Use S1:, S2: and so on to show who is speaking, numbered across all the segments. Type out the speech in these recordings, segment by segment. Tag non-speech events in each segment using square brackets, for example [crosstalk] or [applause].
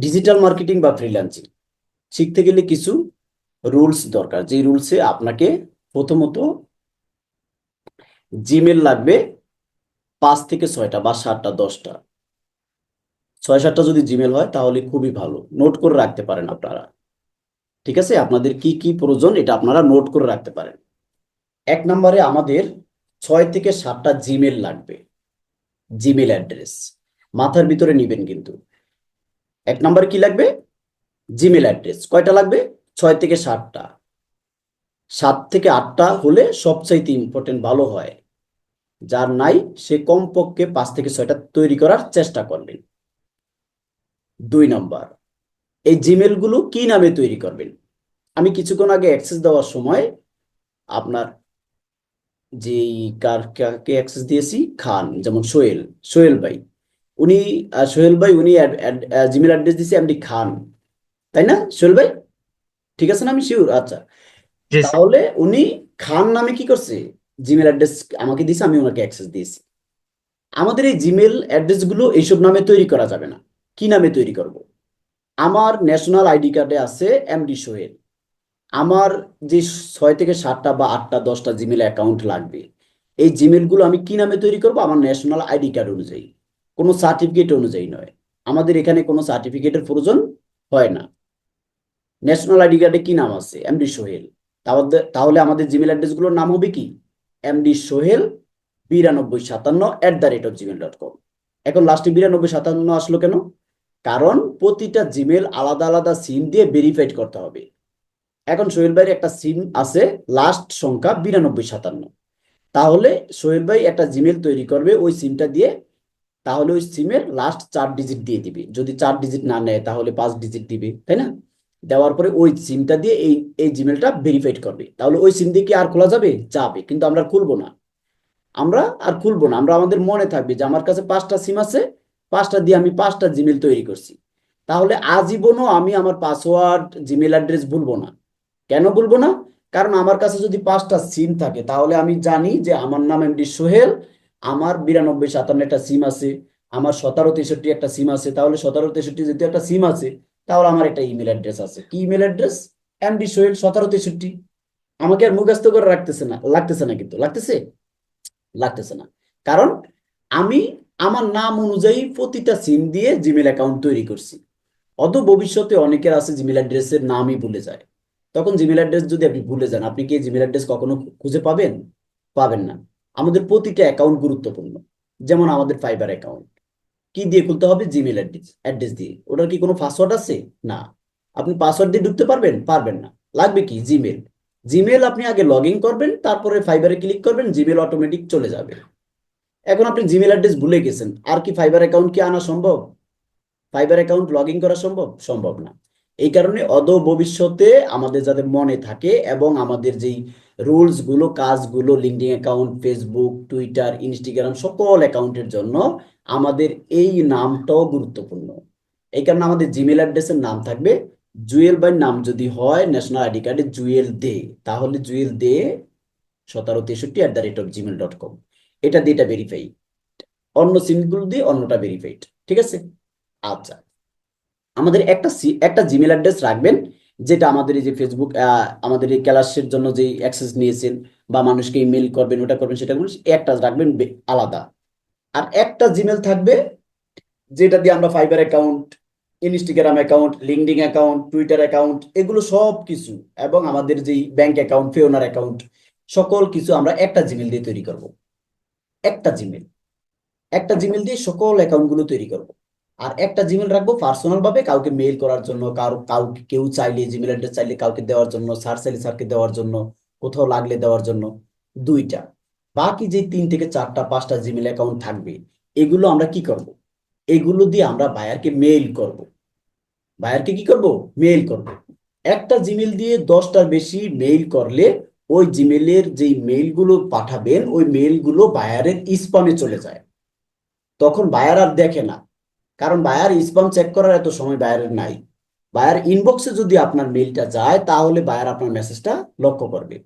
S1: Digital marketing বা freelancing শিখতে গেলে কিছু রুলস দরকার। যে রুলসে আপনাকে প্রথমত জিমেল লাগবে পাঁচ থেকে ছয়টা বা সাতটা, দশটা। ছয় সাতটা যদি জিমেল হয়, তাহলে খুবই ভালো। নোট করে রাখতে পারেন আপনারা। ঠিক আছে? আপনাদের কি কি প্রয়োজন, এটা আপনারা নোট করে রাখতে পারেন। এক নম্বরে আমাদের ছয় থেকে সাতটা জিমেল লাগবে। জিমেল অ্যাড্রেস মাথার ভিতরে নিবেন কিন্তু। এক নম্বরে কি লাগবে? জিমেল অ্যাড্রেস কয়টা লাগবে? ছয় থেকে সাতটা। সাত থেকে আটটা হলে সবচাইতে ইম্পর্টেন্ট ভালো হয়। যার নাই, সে কমপক্ষে পাঁচ থেকে ছয়টা তৈরি করার চেষ্টা করবেন। দুই নম্বর। এই জিমেলগুলো কি নামে তৈরি করবেন? আমি কিছুক্ষণ আগে অ্যাক্সেস দেওয়ার সময় আপনার যে কার কাকে অ্যাক্সেস দিয়েছি? খান, যেমন সোহেল। সোহেল ভাই। উনি সোহেল ভাই উনি জিমেল অ্যাড্রেস দিয়েছে এমডি খান। তাই না সোহেল ভাই? ঠিক আছে না আমি শিওর আচ্ছা। তাহলে উনি খান নামে কি করছে? জিমেল অ্যাড্রেস আমাকে দিয়েছে আমি ওনাকে অ্যাক্সেস দিয়েছি। আমাদের এই জিমেল অ্যাড্রেসগুলো এইসব নামে তৈরি করা যাবে না। কি নামে তৈরি করব? আমার ন্যাশনাল আইডি কার্ডে আছে এমডি সোহেল। আমার যে ছয় থেকে সাতটা বা আটটা দশটা জিমেল অ্যাকাউন্ট লাগবে। এই জিমেলগুলো আমি কি নামে তৈরি করব? আমার ন্যাশনাল আইডি কার্ড অনুযায়ী। কোনো সার্টিফিকেট অনুযায়ী নয়। আমাদের এখানে কোনো সার্টিফিকেটের প্রয়োজন হয় না। ন্যাশনাল আইডি কার্ডে কি নাম আছে? এমডি সোহেল তাহলে আমাদের জিমেল অ্যাড্রেসগুলোর নাম হবে কি? এমডি সোহেল বিরানব্বই সাতান্ন at the rate of Gmail dot com এখন লাস্টে বিরানব্বই সাতান্ন আসলো কেন? কারণ প্রতিটা জিমেল আলাদা আলাদা সিম দিয়ে ভেরিফাইড করতে হবে। এখন সোহেল ভাইয়ের একটা সিম আছে লাস্ট সংখ্যা বিরানব্বই সাতান্ন। তাহলে সোহেল ভাই একটা জিমেল তৈরি করবে, ওই সিমটা দিয়ে তাহলে ওই সিমের লাস্ট চার ডিজিট দিয়ে দিবে। যদি চার ডিজিট না নেয়, তাহলে পাঁচ ডিজিট দিবে, তাই না? দেওয়ার পরে ওই সিমটা দিয়ে এই এই জিমেলটা ভেরিফাইড করবে। তাহলে ওই সিম দিয়ে কি আর খোলা যাবে? যাবে, কিন্তু আমরা খুলবো না। আমরা আর খুলবো না। আমরা আমাদের মনে থাকবে যে আমার কাছে পাঁচটা সিম আছে, পাঁচটা দিয়ে আমি পাঁচটা জিমেল তৈরি করছি। তাহলে আজীবনও আমি আমার পাসওয়ার্ড জিমেল অ্যাড্রেস ভুলবো না। কেন বলব না? কারণ আমার কাছে যদি পাঁচটা সিম থাকে, তাহলে আমি জানি যে আমার নাম এমডি সোহেল আমার বিরানব্বই সাতান্ন একটা সিম আছে, আমার সতেরো তেষট্টি একটা সিম আছে, তাহলে সতেরো তেষট্টি যেহেতু একটা সিম আছে, তাহলে আমার একটা ইমেল অ্যাড্রেস আছে। কি ইমেল অ্যাড্রেস এমডি সোহেল, সতেরো তেষট্টি। আমাকে আর মুখস্থ করে রাখতেছে না, লাগতেছে না কিন্তু, লাগতেছে? লাগতেছে না। কারণ আমি আমার নাম অনুযায়ী প্রতিটা সিম দিয়ে জিমেল অ্যাকাউন্ট তৈরি করছি। অত ভবিষ্যতে অনেকের আছে জিমেল অ্যাড্রেসের নামই ভুলে যায়। তখন জিমেল অ্যাড্রেস যদি আপনি ভুলে যান, আপনি কি জিমেল অ্যাড্রেস কখনো খুঁজে পাবেন? পাবেন না। আমাদের প্রতিটা অ্যাকাউন্ট গুরুত্বপূর্ণ। যেমন আমাদের ফাইবার অ্যাকাউন্ট কি দিয়ে খুলতে হবে? জিমেল অ্যাড্রেস অ্যাড্রেস দিয়ে। ওটার কি কোনো পাসওয়ার্ড আছে? না। আপনি পাসওয়ার্ড দিয়ে ঢুকতে পারবেন? পারবেন না। লাগবে কি? জিমেল জিমেল আপনি আগে লগ ইন করবেন, তারপরে ফাইবারে ক্লিক করবেন জিমেল অটোমেটিক চলে যাবে। এখন আপনি জিমেল অ্যাড্রেস ভুলে গেছেন। আর কি ফাইবার অ্যাকাউন্ট কি আনা সম্ভব? ফাইবার অ্যাকাউন্ট লগ ইন করা সম্ভব? সম্ভব না। এই কারণে অদ ভবিষ্যতে আমাদের যাতে মনে থাকে এবং আমাদের যেই রুলসগুলো কাজগুলো, LinkedIn account, Facebook, Twitter, Instagram, সকল অ্যাকাউন্টের জন্য আমাদের এই নামটাও গুরুত্বপূর্ণ। এই কারণে আমাদের জিমেল অ্যাড্রেসের নাম থাকবে, জুয়েল বাই নাম যদি হয় ন্যাশনাল আইডি কার্ডে জুয়েল দে, তাহলে জুয়েল দে সতেরো তেষট্টি at the rate of Gmail dot com এটা দিয়ে এটা ভেরিফাই অন্য সিমগুলো দিয়ে অন্যটা ভেরিফাইড ঠিক আছে? আচ্ছা। আমাদের একটা একটা জিমেল অ্যাড্রেস রাখবেন যেটা আমাদের এই যে ফেসবুক আমাদের এই ক্লাসের জন্য যে অ্যাক্সেস নিয়েছেন বা মানুষকে ইমেল করবেন, ওটা করবেন, সেটা করবেন একটা রাখবেন আলাদা। আর একটা জিমেল থাকবে, যেটা দিয়ে আমরা Fiverr account Instagram account LinkedIn account Twitter account এগুলো সব কিছু এবং আমাদের যেই ব্যাংক অ্যাকাউন্ট ফেওনার অ্যাকাউন্ট সকল কিছু আমরা একটা জিমেল দিয়ে তৈরি করব। একটা জিমেল একটা জিমেল দিয়ে সকল অ্যাকাউন্টগুলো তৈরি করব। আর একটা জিমেল রাখব পার্সোনাল ভাবে কাউকে মেইল করার জন্য, কারও কাউকে কেউ চাইলে জিমেল অ্যাড্রেস চাইলে কাউকে দেওয়ার জন্য স্যার চাইলে স্যারকে দেওয়ার জন্য, কোথাও লাগলে দেওয়ার জন্য, দুইটা। বাকি যে তিন থেকে চারটা, পাঁচটা জিমেল অ্যাকাউন্ট থাকবে, এগুলো আমরা কি করব? এগুলো দিয়ে আমরা বায়ারকে মেইল করব। বায়ারকে কি করব? মেইল করব। একটা জিমেল দিয়ে দশটার বেশি মেইল করলে, ওই জিমেলের যেই মেইলগুলো পাঠাবেন, ওই মেইলগুলো বায়ারের স্পামে চলে যায়। তখন বায়ার আর দেখে না। কারণ বায়ার স্পাম চেক করার এত সময় বায়ারের নাই। বায়ার ইনবক্সে যদি আপনার মেলটা যায়, তাহলে বায়ার আপনার মেসেজটা লক্ষ্য করবে।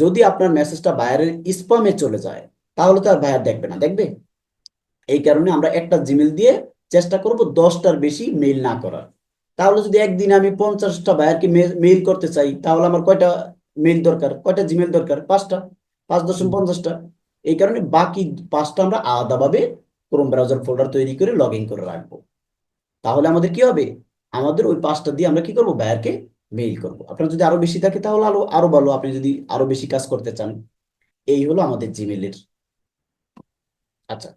S1: যদি আপনার মেসেজটা বায়ারের স্পামে চলে যায়, তাহলে তো আর বায়ার দেখবে না, দেখবে? এই কারণে আমরা একটা জিমেল দিয়ে চেষ্টা করব দশটার বেশি মেইল না করার। তাহলে যদি একদিন আমি পঞ্চাশটা বায়ারকে মেইল করতে চাই, তাহলে আমার কয়টা মেইল দরকার? কয়টা জিমেল দরকার? পাঁচটা, পাঁচ দশম পঞ্চাশটা। এই কারণে বাকি পাঁচটা আমরা আলাদাভাবে ক্রোম ব্রাউজার ফোল্ডার তৈরি করে লগ ইন করে রাখব। তাহলে আমাদের কি হবে? আমাদের ওই পাঁচটা দিয়ে আমরা কি করব? বায়ারকে মেইল করব। আপনার যদি আরও বেশি থাকে তাহলে আরও আরও ভালো। আপনি যদি আরও বেশি কাজ করতে চান, এই হলো আমাদের জিমেলের আচ্ছা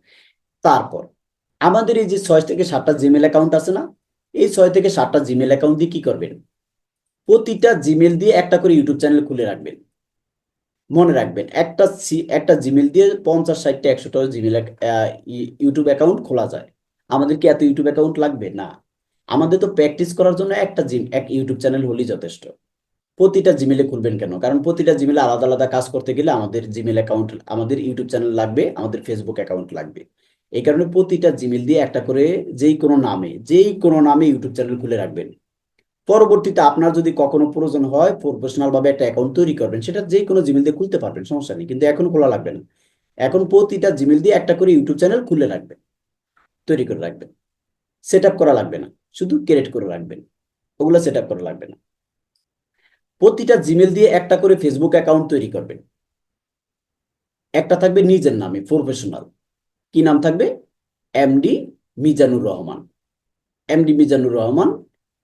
S1: তারপর আমাদের এই যে ছয় থেকে সাতটা জিমেল অ্যাকাউন্ট আছে না, এই ছয় থেকে সাতটা জিমেল অ্যাকাউন্ট দিয়ে কি করবেন? প্রতিটা জিমেল দিয়ে একটা করে ইউটিউব চ্যানেল খুলে রাখবেন। মনে রাখবেন, একটা একটা জিমেল দিয়ে পঞ্চাশ ষাটটা একশোটা জিমেল ইউটিউব অ্যাকাউন্ট খোলা যায়। আমাদের কি এত ইউটিউব অ্যাকাউন্ট লাগবে? না। আমাদের তো প্র্যাকটিস করার জন্য একটা জিম এক ইউটিউব চ্যানেল হলেই যথেষ্ট। প্রতিটা জিমেলে খুলবেন কেন? কারণ প্রতিটা জিমেলে আলাদা আলাদা কাজ করতে গেলে আমাদের জিমেল অ্যাকাউন্ট আমাদের ইউটিউব চ্যানেল লাগবে, আমাদের ফেসবুক অ্যাকাউন্ট লাগবে। এই কারণে প্রতিটা জিমেল দিয়ে একটা করে যেই কোনো নামে, যেই কোনো নামে ইউটিউব চ্যানেল খুলে রাখবেন। পরবর্তীতে আপনার যদি কখনো প্রয়োজন হয় প্রফেশনাল ভাবে একটা অ্যাকাউন্ট তৈরি করবেন, সেটা যে কোনো জিমেল দিয়ে খুলতে পারবেন, সমস্যা নেই, কিন্তু এখন খোলা লাগবে না। এখন প্রতিটা জিমেল দিয়ে একটা করে ইউটিউব চ্যানেল খুলে রাখবেন তৈরি করে রাখবেন। সেট করা লাগবে না, শুধু ক্রিয়েট করে রাখবেন, ওগুলো সেট করা লাগবে না। প্রতিটা জিমেল দিয়ে একটা করে ফেসবুক অ্যাকাউন্ট তৈরি করবেন। একটা থাকবে নিজের নামে প্রফেশনাল কি নাম থাকবে? এমডি মিজানুর রহমান। এমডি মিজানুর রহমান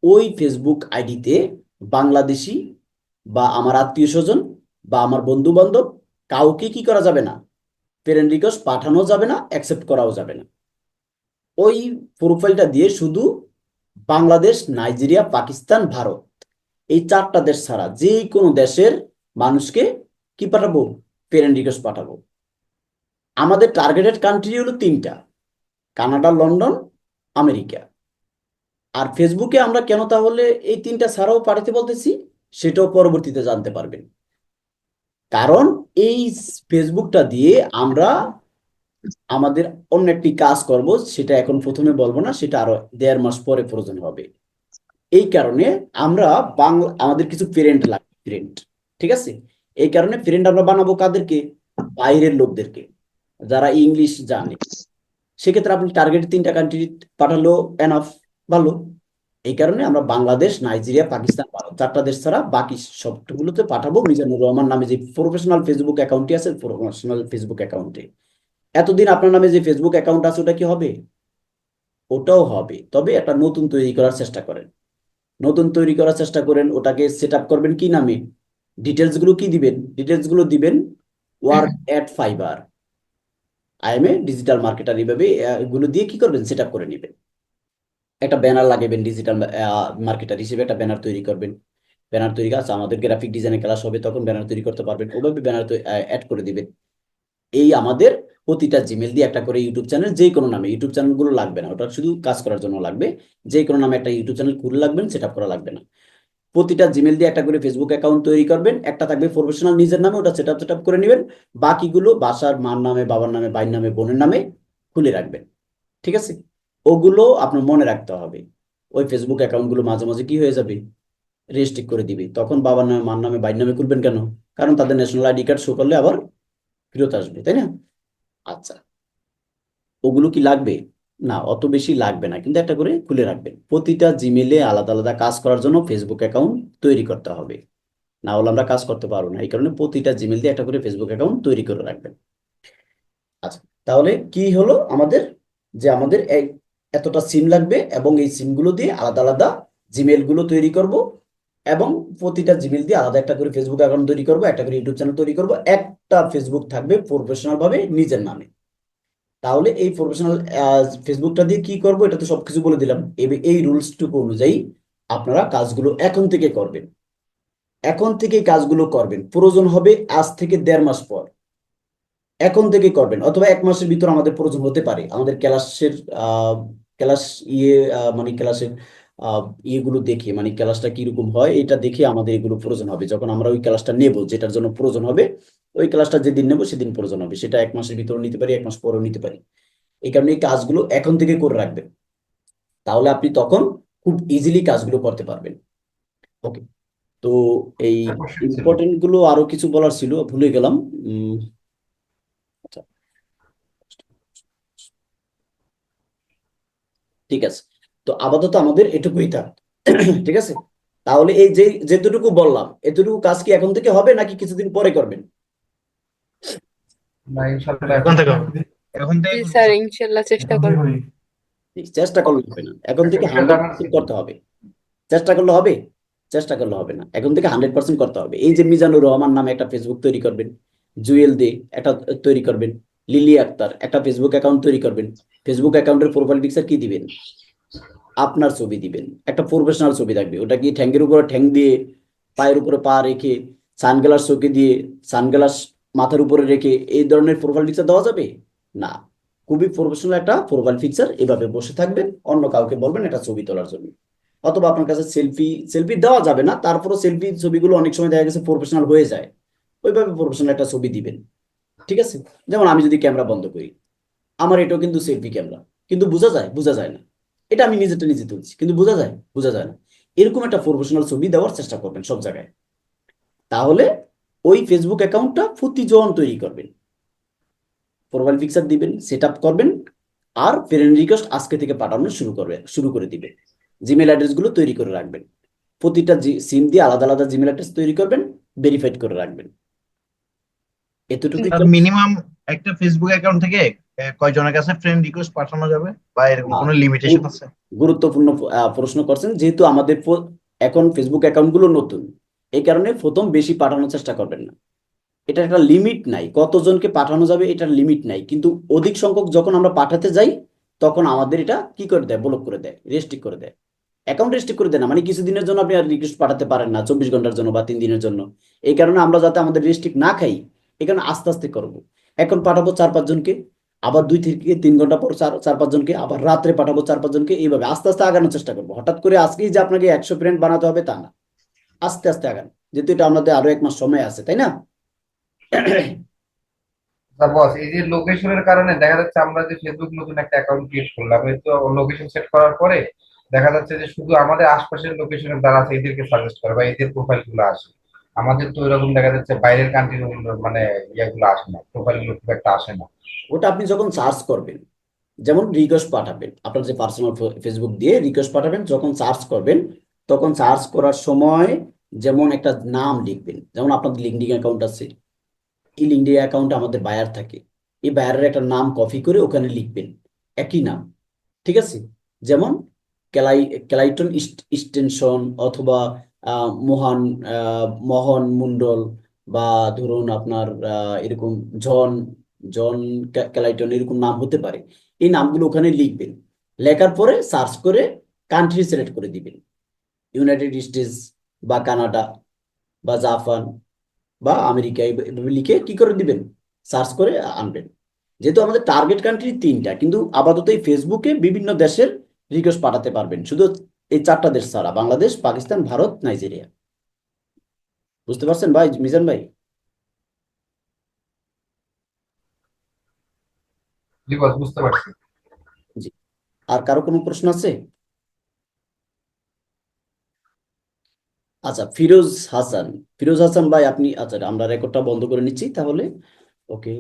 S1: ওই ফেসবুক আইডিতে বাংলাদেশি বা আমার আত্মীয় স্বজন বা আমার বন্ধু বান্ধব কাউকে কি করা যাবে না? ফ্রেন্ড রিকোয়েস্ট পাঠানো যাবে না অ্যাকসেপ্ট করাও যাবে না। ওই প্রোফাইলটা দিয়ে শুধু বাংলাদেশ, নাইজেরিয়া, পাকিস্তান, ভারত এই চারটা দেশ ছাড়া যে কোনো দেশের মানুষকে কি পাঠাবো? ফ্রেন্ড রিকোয়েস্ট পাঠাবো। আমাদের টার্গেটেড কান্ট্রি হলো তিনটা, কানাডা, লন্ডন, আমেরিকা। আর ফেসবুকে আমরা কেন তাহলে এই তিনটা ছাড়াও পাঠাতে বলতেছি? সেটাও পরবর্তীতে জানতে পারবেন। কারণ এই ফেসবুকটা দিয়ে আমরা আমাদের অন্য একটি কাজ করব, সেটা এখন প্রথমে বলব না, সেটা আরও দেড় মাস পরে প্রয়োজন হবে। এই কারণে আমরা বাংলা, আমাদের কিছু ফ্রেন্ড লাগবে ফ্রেন্ড ঠিক আছে? এই কারণে ফ্রেন্ড আমরা বানাবো কাদেরকে? বাইরের লোকদেরকে, যারা ইংলিশ জানে। সেক্ষেত্রে আপনি টার্গেট তিনটা কান্ট্রি পাঠালো এনাফ ভালো। এই কারণে আমরা বাংলাদেশ, নাইজেরিয়া, পাকিস্তান, ভারত চারটা দেশ ছাড়া বাকি সবগুলোতে পাঠাবো। মিজানুর রহমান নামে যে প্রফেশনাল ফেসবুক অ্যাকাউন্টটি আছে প্রফেশনাল ফেসবুক অ্যাকাউন্টে এতদিন আপনার নামে যে ফেসবুক অ্যাকাউন্ট আছে, ওটা কি হবে? ওটাও হবে। তবে একটা নতুন তৈরি করার চেষ্টা করেন। নতুন তৈরি করার চেষ্টা করেন, ওটাকে সেট আপ করবেন কি নামে? ডিটেলসগুলো কি দিবেন? ডিটেলসগুলো দিবেন work at Fiverr I am a digital marketer এইভাবে এগুলো দিয়ে কি করবেন? সেট আপ করে নেবেন। একটা ব্যানার লাগাবেন ডিজিটাল মার্কেটার হিসেবে একটা ব্যানার তৈরি করবেন। ব্যানার তৈরি কাজ, আমাদের গ্রাফিক ডিজাইনের ক্লাস হবে, তখন ব্যানার তৈরি করতে পারবেন। ওভাবে ব্যানার অ্যাড করে দিবেন। এই আমাদের প্রতিটা জিমেল দিয়ে একটা করে ইউটিউব চ্যানেল যে কোনো নামে। ইউটিউব চ্যানেলগুলো লাগবে না, ওটা শুধু কাজ করার জন্য লাগবে। যে কোনো নামে একটা ইউটিউব চ্যানেল খুলে লাগবেন সেট আপ করা লাগবে না। প্রতিটা জিমেল দিয়ে একটা করে ফেসবুক অ্যাকাউন্ট তৈরি করবেন। একটা থাকবে প্রফেশনাল নিজের নামে, ওটা সেট আপ সেট আপ করে নেবেন। বাকিগুলো বাসার মার নামে, বাবার নামে ভাইয়ের নামে, বোনের নামে খুলে রাখবেন। ঠিক আছে? ওগুলো আপনার মনে রাখতে হবে। ওই ফেসবুক অ্যাকাউন্টগুলো মাঝে মাঝে কি হয়ে যাবে? রেস্ট্রিক্ট করে দিবে। তখন বাবার নামে, মার নামে ভাইয়ের নামে খুলবেন কেন? কারণ তাদের ন্যাশনাল আইডি কার্ড শো করলে আবার ফেরত আসবে, তাই না? আচ্ছা। ওগুলো কি লাগবে? না, অত বেশি লাগবে না। কিন্তু একটা করে খুলে রাখবেন। প্রতিটা জিমেলে আলাদা আলাদা কাজ করার জন্য ফেসবুক অ্যাকাউন্ট তৈরি করতে হবে। না হলে আমরা কাজ করতে পারব না। এই কারণে প্রতিটা জিমেল দিয়ে একটা করে ফেসবুক অ্যাকাউন্ট তৈরি করে রাখবেন। আচ্ছা তাহলে কি হলো আমাদের? যে আমাদের এতটা সিম লাগবে এবং এই সিমগুলো দিয়ে আলাদা আলাদা জিমেলগুলো তৈরি করব এবং প্রতিটা জিমেল দিয়ে আলাদা একটা করে ফেসবুক অ্যাকাউন্ট তৈরি করব, একটা করে ইউটিউব চ্যানেল তৈরি করব, একটা ফেসবুক থাকবে প্রফেশনালভাবে নিজের নামে। তাহলে এই প্রফেশনাল ফেসবুকটা দিয়ে কি করব এটা তো সবকিছু বলে দিলাম। এই রুলসটুকু অনুযায়ী আপনারা কাজগুলো এখন থেকে করবেন। এখন থেকে কাজগুলো করবেন। প্রয়োজন হবে আজ থেকে দেড় মাস পর। এখন থেকে করবেন। অথবা এক মাসের ভিতর আমাদের প্রয়োজন হতে পারে। আমাদের ক্লাসের ক্লাস ইয়ে মানে ক্লাসের ইয়েগুলো দেখে মানে ক্লাসটা কীরকম হয় এটা দেখে আমাদের এগুলো প্রয়োজন হবে। যখন আমরা ওই ক্লাসটা নেব যেটার জন্য প্রয়োজন হবে ওই ক্লাসটা যেদিন নেব সেদিন প্রয়োজন হবে। সেটা এক মাসের ভিতরে নিতে পারি এক মাস পরেও নিতে পারি। এই কারণে এই কাজগুলো এখন থেকে করে রাখবেন। তাহলে আপনি তখন খুব ইজিলি কাজগুলো করতে পারবেন। ওকে তো এই ইম্পর্টেন্টগুলো আরও কিছু বলার ছিল ভুলে গেলাম উম, আচ্ছা ঠিক আছে। তো আপাতত আমাদের এটুকুই থাক [clears throat] ঠিক আছে? তাহলে এই যে যেতটুকু বললাম এতটুকু কাজ কি এখন থেকে হবে নাকি কিছুদিন পরে করবেন?
S2: চেষ্টা
S1: চেষ্টা করলে হবে না। এখন থেকে হান্ড্রেড পার্সেন্ট করতে হবে। চেষ্টা করলে হবে? চেষ্টা করলে হবে না। এখন থেকে হান্ড্রেড পার্সেন্ট করতে হবে। এই যে মিজানুর রহমান নামে একটা ফেসবুক তৈরি করবেন জুয়েল দে একটা তৈরি করবেন লিলি আক্তার একটা ফেসবুক অ্যাকাউন্ট তৈরি করবেন ফেসবুক অ্যাকাউন্টের প্রোফাইল পিকচার কি দিবেন? আপনার ছবি দিবেন। একটা প্রফেশনাল ছবি থাকবে। ওটা কি ঠ্যাঙ্গের উপরে ঠ্যাং দিয়ে, পায়ের উপরে পা রেখে, সানগ্লাস চোখে দিয়ে, সানগ্লাস মাথার উপরে রেখে, এই ধরনের প্রোফাইল পিকচার দেওয়া যাবে? না। খুবই প্রফেশনাল একটা প্রোফাইল পিকচার এভাবে বসে থাকবেন, অন্য কাউকে বলবেন এটা ছবি তোলার জন্য। অথবা আপনার কাছে সেলফি সেলফি দেওয়া যাবে না, তারপরও সেলফি ছবিগুলো অনেক সময় দেখা গেছে প্রফেশনাল হয়ে যায়। ওইভাবে প্রফেশনাল একটা ছবি দিবেন। ঠিক আছে? যেমন আমি যদি ক্যামেরা বন্ধ করি। আমার এটাও কিন্তু সেলফি ক্যামেরা কিন্তু বোঝা যায় বোঝা যায় না। এটা আমি নিজেটা নিজে তুলছি। কিন্তু বোঝা যায় বোঝা যায় না। এরকম একটা প্রফেশনাল ছবি দেওয়ার চেষ্টা করবেন সব জায়গায়। তাহলে ওই ফেসবুক অ্যাকাউন্টটা প্রতিজন তৈরি করবেন। প্রোফাইল পিকচার দিবেন সেট করবেন আর ফ্রেন্ড রিকোয়েস্ট আজকে থেকে পাঠানো শুরু করবে শুরু করে দিবে। জিমেল অ্যাড্রেসগুলো তৈরি করে রাখবেন। প্রতিটা সিম দিয়ে আলাদা আলাদা জিমেল অ্যাড্রেস তৈরি করবেন ভেরিফাইড করে রাখবেন। এতটুকু
S3: মিনিমাম একটা ফেসবুক অ্যাকাউন্ট থেকে কয়জনের কাছে ফ্রেন্ড রিকোয়েস্ট পাঠানো যাবে? বা এরকম কোনো লিমিটেশন আছে?
S1: গুরুত্বপূর্ণ প্রশ্ন করছেন যেহেতু আমাদের এখন ফেসবুক অ্যাকাউন্টগুলো নতুন এই কারণে প্রথম বেশি পাঠানোর চেষ্টা করবেন না। এটা একটা লিমিট নাই কতজনকে পাঠানো যাবে এটার লিমিট নাই কিন্তু অধিক সংখ্যক যখন আমরা পাঠাতে যাই তখন আমাদের এটা কি করে দেয়? ব্লক করে দেয় রেস্ট্রিক্ট করে দেয়। অ্যাকাউন্ট রেস্ট্রিক্ট করে দেয় না মানে কিছুদিনের জন্য আপনি আর রিকোয়েস্ট পাঠাতে পারেন না চব্বিশ ঘণ্টার জন্য বা তিন দিনের জন্য। এই কারণে আমরা যাতে আমাদের রেস্ট্রিক্ট না খাই এই কারণে আস্তে আস্তে করব। এখন পাঠাবো চার পাঁচজনকে আবার দুই থেকে তিন ঘণ্টা পর চার চার পাঁচজনকে আবার রাত্রে পাঠাবো, চার পাঁচজনকে এইভাবে আস্তে আস্তে আগানোর চেষ্টা করব। হঠাৎ করে আজকেই যে আপনাকে একশো ফ্রেন্ড বানাতে হবে তা না। আস্তে আস্তে আগান। যেহেতু এটা আমাদের আরও এক মাস সময় আছে, তাই না?
S4: বস, এই যে লোকেশনের কারণে দেখা যাচ্ছে আমরা যে ফেসবুক নতুন একটা অ্যাকাউন্ট ক্রিয়েট করলাম, এই তো লোকেশন সেট করার পরে দেখা যাচ্ছে যে শুধু আমাদের আশপাশের লোকেশনের দ্বারা এদেরকে সাজেস্ট করে বা এদের প্রোফাইলগুলো আসে। আমাদের তো এরকম দেখা যাচ্ছে বাইরের কান্ট্রির মানে ইয়েগুলো আসে না প্রোফাইলগুলো খুব একটা আসে না।
S1: ওটা আপনি যখন সার্চ করবেন, যেমন রিকোয়েস্ট পাঠাবেন, আপনার যে পার্সোনাল ফেসবুক দিয়ে রিকোয়েস্ট পাঠাবেন, যখন সার্চ করবেন, তখন সার্চ করার সময় যেমন একটা নাম লিখবেন, যেমন আপনাদের লিঙ্কডিন অ্যাকাউন্ট আছে, এই লিঙ্কডিন অ্যাকাউন্টে আমাদের বায়ার থাকে, এই বায়ারের একটা নাম কপি করে ওখানে লিখবেন, একই নাম, ঠিক আছে? যেমন ক্যালাই ক্যালাইটন এক্সটেনশন অথবা মোহন মোহন মন্ডল বা ধরুন আপনার এরকম জন জন ক্যা- ক্যালাইটন এরকম নাম হতে পারে। এই নামগুলো ওখানে লিখবেন। লেখার পরে সার্চ করে কান্ট্রি সিলেক্ট করে দিবেন। ইউনাইটেড স্টেটস বা কানাডা বা জাপান বা আমেরিকা এইভ- এভাবে লিখে কি করে দিবেন? সার্চ করে আনবেন। যেহেতু আমাদের টার্গেট কান্ট্রি তিনটা, কিন্তু আপাতত এই ফেসবুকে বিভিন্ন দেশের রিকোয়েস্ট পাঠাতে পারবেন। শুধু এই চারটা দেশ ছাড়া বাংলাদেশ পাকিস্তান ভারত নাইজেরিয়া। বুঝতে পারছেন ভাই মিজান ভাই?
S4: জি বুঝতে পারছি।
S1: আর কারও কোনো প্রশ্ন আছে? আচ্ছা ফিরোজ হাসান। ফিরোজ হাসান ভাই আপনি আচ্ছা আমরা রেকর্ডটা বন্ধ করে নিচ্ছি তাহলে। ওকে।